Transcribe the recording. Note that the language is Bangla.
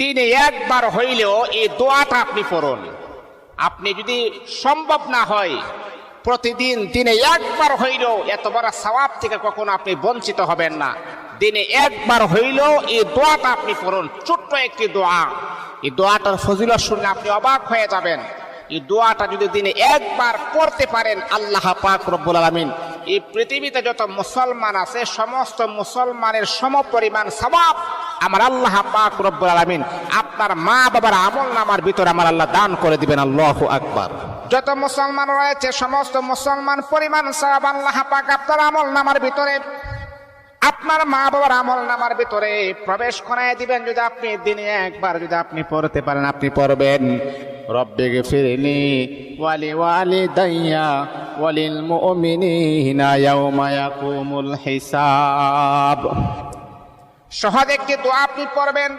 দিনে একবার হইলেও এই দোয়াটা আপনি পড়ুন। আপনি যদি সম্ভব না হয়, প্রতিদিন দিনে একবার হইলেও এত বড় সওয়াব থেকে কখনো আপনি বঞ্চিত হবেন না। দিনে একবার হইলেও এই দোয়াটা আপনি পড়ুন, ছোট্ট একটি দোয়া। এই দোয়াটার ফজিলত শুনে আপনি অবাক হয়ে যাবেন। এই দোয়াটা যদি দিনে একবার পড়তে পারেন, আল্লাহ পাক রব্বুল আলামিন এই পৃথিবীতে যত মুসলমান আছে, সমস্ত মুসলমানের সম পরিমাণ সবাব আমার আল্লাহ পাক রব্বুল আলামিন আপনার মা বাবার আমল নামার ভিতরে আমার আল্লাহ দান করে দিবেন, আল্লাহ আকবার। যত মুসলমান রয়েছে, সমস্ত মুসলমান পরিমাণ সবাব আল্লাহ পাক আপনার আমল নামার ভিতরে। আপনার মা বাবার আমল নামার ভিতরে প্রবেশ করায় দিবেন যদি আপনি দিনে একবার যদি আপনি পড়তে পারেন, আপনি পড়বেন। রব্বে গফিরনি ওয়ালি ওয়ালি দাইয়া ওয়ালিল মুমিনিনা ইয়াউমা ইয়াকুমুল হিসাব। সহজ একটি দোয়া আপনি পড়বেন।